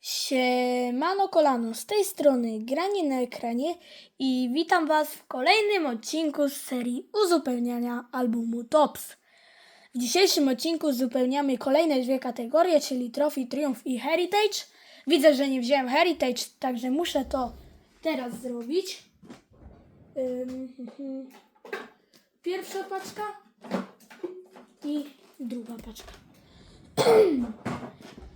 Siemano kolano, z tej strony Granie na ekranie i witam Was w kolejnym odcinku z serii uzupełniania albumu TOPS. W dzisiejszym odcinku uzupełniamy kolejne dwie kategorie, czyli Trophy, Triumph i Heritage. Widzę, że nie wziąłem Heritage, także muszę to teraz zrobić. Pierwsza paczka i druga paczka.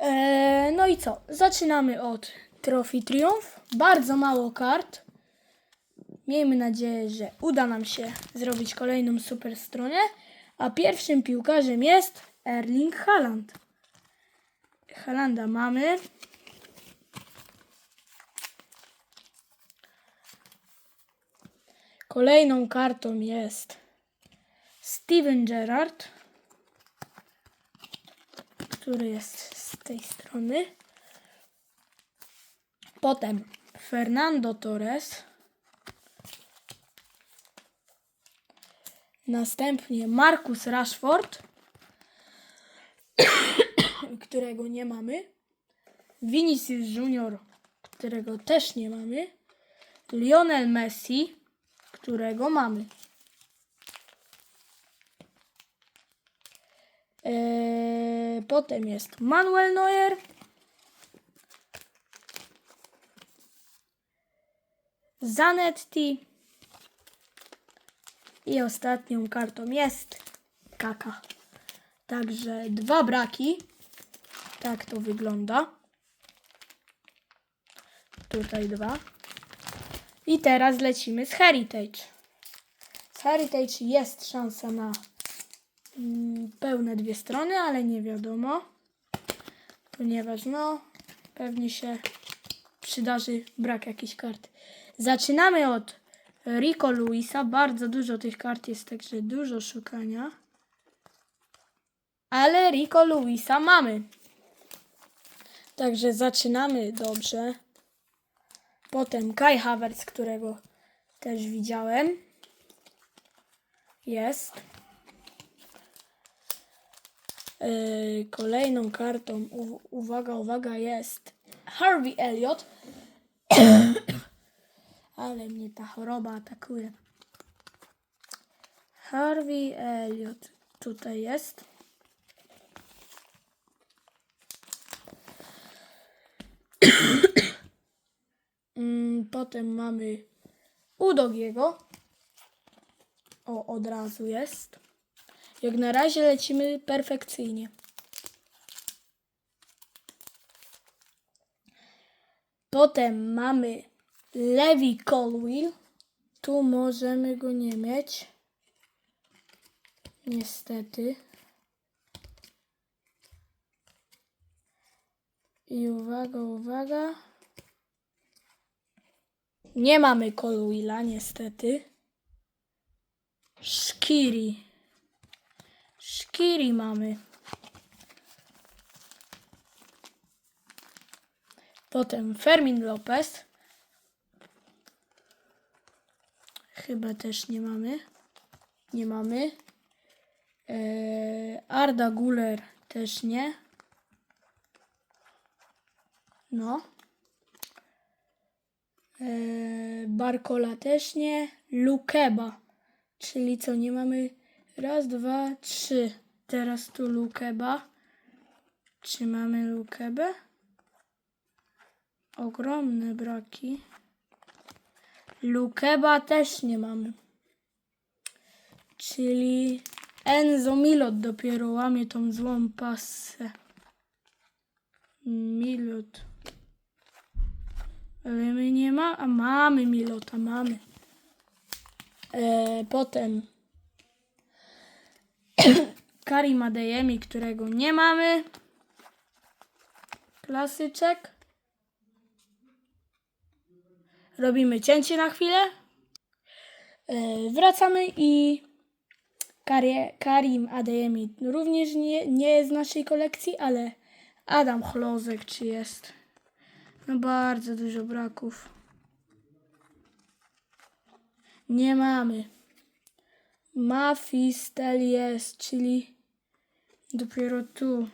Eee, no i co? Zaczynamy od Trophy Triumph. Bardzo mało kart. Miejmy nadzieję, że uda nam się zrobić kolejną super stronę. A pierwszym piłkarzem jest Erling Haaland. Haalanda mamy. Kolejną kartą jest Steven Gerrard który jest tej strony. Potem Fernando Torres. Następnie Marcus Rashford, którego nie mamy. Vinicius Junior, którego też nie mamy. Lionel Messi, którego mamy. Eee, potem jest Manuel Neuer. Zanetti. I ostatnią kartą jest Kaka. Także dwa braki. Tak to wygląda. Tutaj dwa. I teraz lecimy z Heritage. Z Heritage jest szansa na pełne dwie strony, ale nie wiadomo, ponieważ no pewnie się przydarzy brak jakiejś karty. Zaczynamy od Rico Luisa. Bardzo dużo tych kart jest, także dużo szukania. Ale Rico Luisa mamy. Także zaczynamy dobrze. Potem Kai Havertz, którego też widziałem. Jest. Yy, kolejną kartą, uwaga, uwaga, jest Harvey Elliot. Ale mnie ta choroba atakuje. Harvey Elliot tutaj jest. Mm, Potem mamy Udogiego. O, od razu jest. Jak na razie lecimy perfekcyjnie. Potem mamy Levi Colwill. Tu możemy go nie mieć. Niestety. I uwaga, uwaga. Nie mamy Colwilla, niestety. Shkiri. Shkiri mamy. Potem Fermin Lopez. Chyba też nie mamy. Nie mamy. Eee, Arda Guler też nie. No. Eee, Barkola też nie. Lukeba. Czyli co, nie mamy raz, dwa, trzy. Teraz tu Lukeba. Czy mamy Lukebę? Ogromne braki. Lukeba też nie mamy. Czyli Enzo Milot dopiero łamie tą złą pasę. Milot. Ale my nie ma, a mamy Milota, mamy. E, potem Karim Adeyemi, którego nie mamy. Klasyczek. Robimy cięcie na chwilę. E, wracamy i Karie, Karim Adeyemi również nie, nie jest z naszej kolekcji, ale Adam Chlozek czy jest. No bardzo dużo braków. Nie mamy. Mafistel jest, czyli dopiero tu.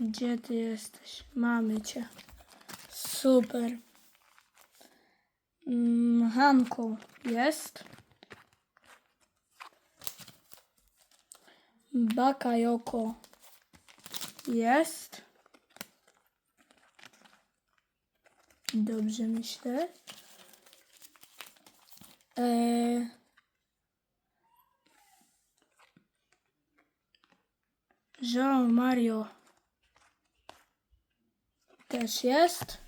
Gdzie ty jesteś? Mamy cię. Super. Mm, Hanko jest. Bakayoko jest. Dobrze myślę. Eee, Jean Mario też jest.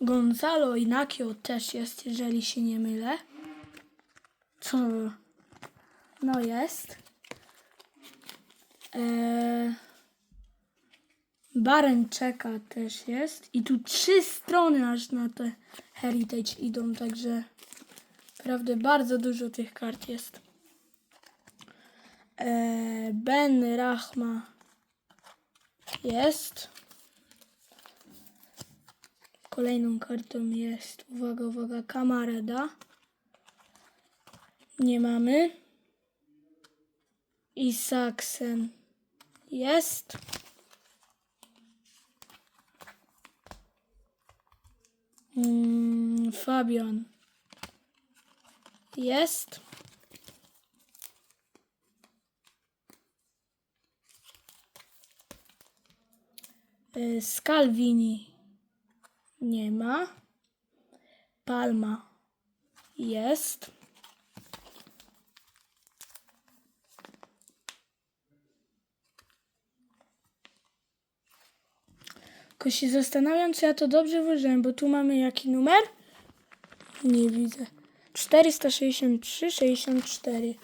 Gonzalo Inakio też jest, jeżeli się nie mylę. Co? No jest. Eee, Baren czeka też jest. I tu trzy strony aż na te Heritage idą, także naprawdę bardzo dużo tych kart jest. Eee, ben Rahma jest. Kolejną kartą jest, uwaga, uwaga, Kamareda. Nie mamy. Isaksen jest. Mm, Fabian jest. Y, Scalvini nie ma. Palma jest. Tylko się zastanawiam, czy ja to dobrze włożyłem, bo tu mamy jaki numer? Nie widzę. 463, 64.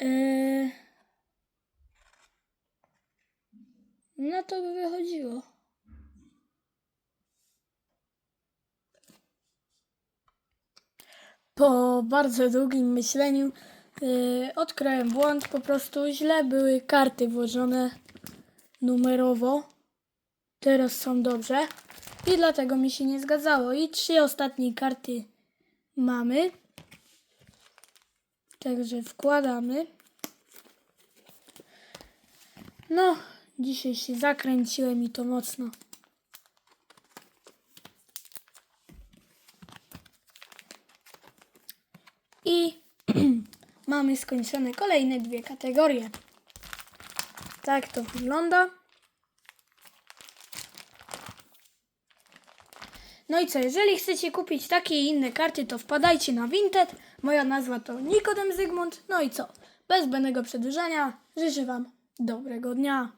Eee... No to by wychodziło. Po bardzo długim myśleniu yy, odkryłem błąd. Po prostu źle były karty włożone numerowo. Teraz są dobrze. I dlatego mi się nie zgadzało. I trzy ostatnie karty mamy. Także wkładamy. No, dzisiaj się zakręciłem i to mocno. I mamy skończone kolejne dwie kategorie. Tak to wygląda. No i co, jeżeli chcecie kupić takie i inne karty, to wpadajcie na Vinted. Moja nazwa to Nikodem Zygmunt. No i co, bez zbędnego przedłużania, życzę Wam dobrego dnia.